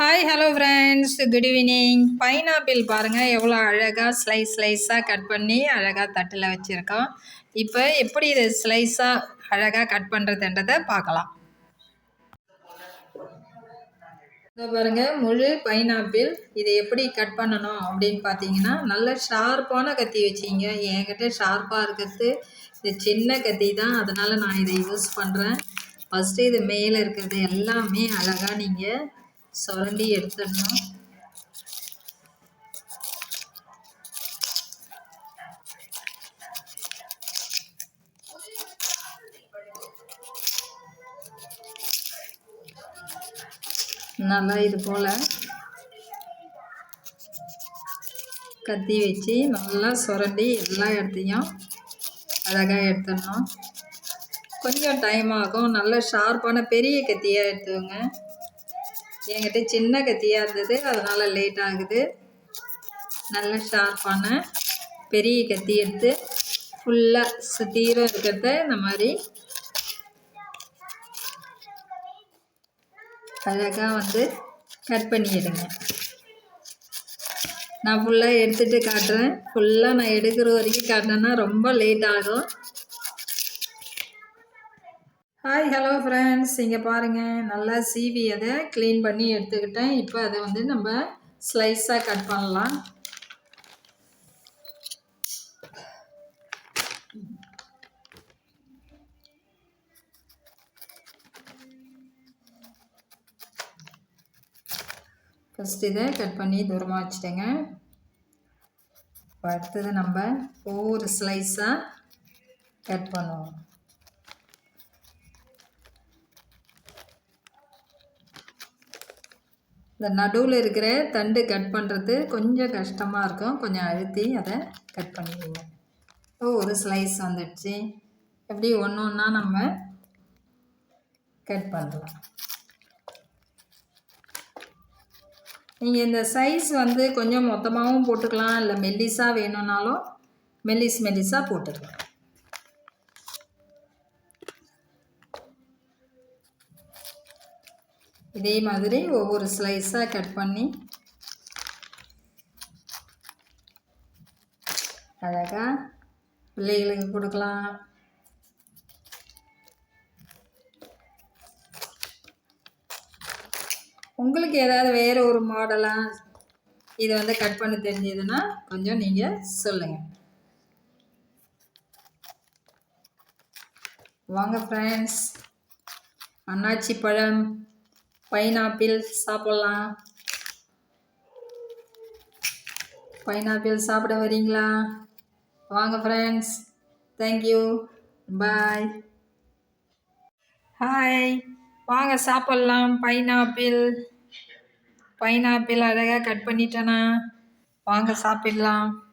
Hi hello friends good evening pineapple பாருங்கள் எவ்வளோ அழகாக ஸ்லைஸ் ஸ்லைஸாக கட் பண்ணி அழகாக தட்டில் வச்சுருக்கோம். இப்போ எப்படி இது ஸ்லைஸாக அழகாக கட் பண்ணுறதுன்றதை பார்க்கலாம். இதோ பாருங்கள் முழு பைனாப்பிள் இதை எப்படி கட் பண்ணணும் அப்படின்னு பார்த்தீங்கன்னா நல்ல ஷார்ப்பான கத்தி வச்சிங்க. என்கிட்ட ஷார்ப்பாக இருக்கிறது இது சின்ன கத்தி தான். அதனால் நான் இதை யூஸ் பண்ணுறேன் ஃபஸ்ட்டு இது மேலே இருக்கிறது எல்லாமே அழகாக நீங்கள் சுரண்டி எடுத்துடணும். நல்லா இது போல் கத்தி வச்சு நல்லா சுரண்டி எல்லா இடத்தையும் அழகாக எடுத்துடணும். கொஞ்சம் டைம் ஆகும். நல்ல ஷார்ப்பான பெரிய கத்தியாக எடுத்துக்கோங்க. என்கிட்ட சின்ன கத்தியாக இருந்தது. அதனால் லேட் ஆகுது. நல்ல ஷார்ப்பான பெரிய கத்தி எடுத்து ஃபுல்லாக சுத்தீரம் இருக்கிறத இந்த மாதிரி அழகாக வந்து கட் பண்ணிடுங்க. நான் ஃபுல்லாக எடுத்துகிட்டு காட்டுறேன். ஃபுல்லாக நான் எடுக்கிற வரைக்கும் காட்டினேன்னா ரொம்ப லேட் ஆகும். ஹாய் ஹலோ ஃப்ரெண்ட்ஸ் இங்கே பாருங்கள் நல்லா சீவி அதை க்ளீன் பண்ணி எடுத்துக்கிட்டேன். இப்போ அதை வந்து நம்ம ஸ்லைஸாக கட் பண்ணலாம். ஃபஸ்ட் இதை கட் பண்ணி தூரமாக வச்சுட்டேங்க. அடுத்தது நம்ம ஒவ்வொரு ஸ்லைஸாக கட் பண்ணுவோம். இந்த நடுவில் இருக்கிற தண்டு கட் பண்ணுறது கொஞ்சம் கஷ்டமாக இருக்கும். கொஞ்சம் அழுத்தி அதை கட் பண்ணிடுங்க ஒரு ஸ்லைஸ் வந்துடுச்சு. எப்படி ஒன்று ஒன்றா நம்ம கட் பண்ணலாம். நீங்கள் இந்த சைஸ் வந்து கொஞ்சம் மொத்தமாகவும் போட்டுக்கலாம். இல்லை மெல்லிஸாக வேணும்னாலும் மெல்லிஸ் மெல்லிஸாக போட்டுக்கலாம். இதே மாதிரி ஒவ்வொரு ஸ்லைஸாக கட் பண்ணி அழகாக பிள்ளைகளுக்கு கொடுக்கலாம். உங்களுக்கு ஏதாவது வேறு ஒரு மாடலாக இதை வந்து கட் பண்ண தெரிஞ்சதுன்னா கொஞ்சம் நீங்கள் சொல்லுங்கள் வாங்க ஃப்ரெண்ட்ஸ் அண்ணாச்சி பழம். பைனாப்பிள் சாப்பிட்லாம். பைனாப்பிள் சாப்பிட வரீங்களா? வாங்க ஃப்ரெண்ட்ஸ் தேங்க்யூ பாய் ஹாய் வாங்க சாப்பிட்லாம். பைனாப்பிள். பைனாப்பிள் அழகாக கட் பண்ணிட்டேனா. வாங்க சாப்பிடலாம்.